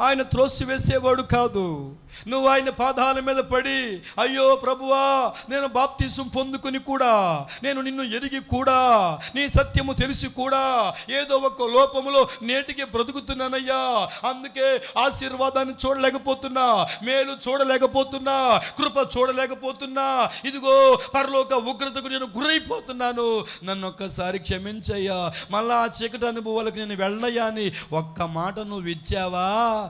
ఆయన త్రోసివేసేవాడు కాదు. నువ్వు ఆయన పాదాల మీద పడి అయ్యో ప్రభువా నేను బాప్తీసం పొందుకుని కూడా నేను నిన్ను ఎరిగి కూడా నీ సత్యము తెలిసి కూడా ఏదో ఒక లోపములో నేటికి బ్రతుకుతున్నానయ్యా. అందుకే ఆశీర్వాదాన్ని చూడలేకపోతున్నా మేలు చూడలేకపోతున్నా కృప చూడలేకపోతున్నా. ఇదిగో పరలోక ఉగ్రతకు నేను గురైపోతున్నాను. నన్ను ఒక్కసారి క్షమించయ్యా. మళ్ళా ఆ చీకటి అనుభవాలకు నేను వెళ్ళయ్యా అని ఒక్క మాట నువ్వు ఇచ్చావా?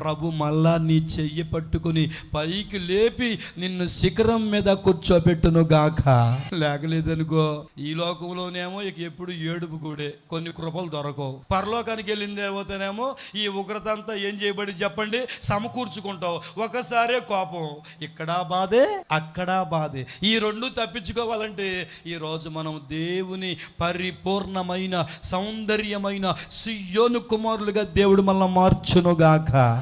ప్రభు మళ్ళా నీ చెయ్యి పట్టుకుని పైకి లేపి నిన్ను శిఖరం మీద కూర్చోబెట్టును గాక. లేకలేదనుకో ఈ లోకంలోనేమో ఇక ఎప్పుడు ఏడుపు కూడే. కొన్ని కృపలు దొరకవు. పరలోకానికి వెళ్ళింది ఏమవుతానేమో? ఈ ఉగ్రత అంతా ఏం చేయబడి చెప్పండి? సమకూర్చుకుంటావు. ఒకసారే కోపం. ఇక్కడ బాధే? అక్కడ బాధే. ఈ రెండు తప్పించుకోవాలంటే ఈ రోజు మనం దేవుని పరిపూర్ణమైన సౌందర్యమైన సియోను కుమారులుగా దేవుడు మనల్ని మార్చునుగాక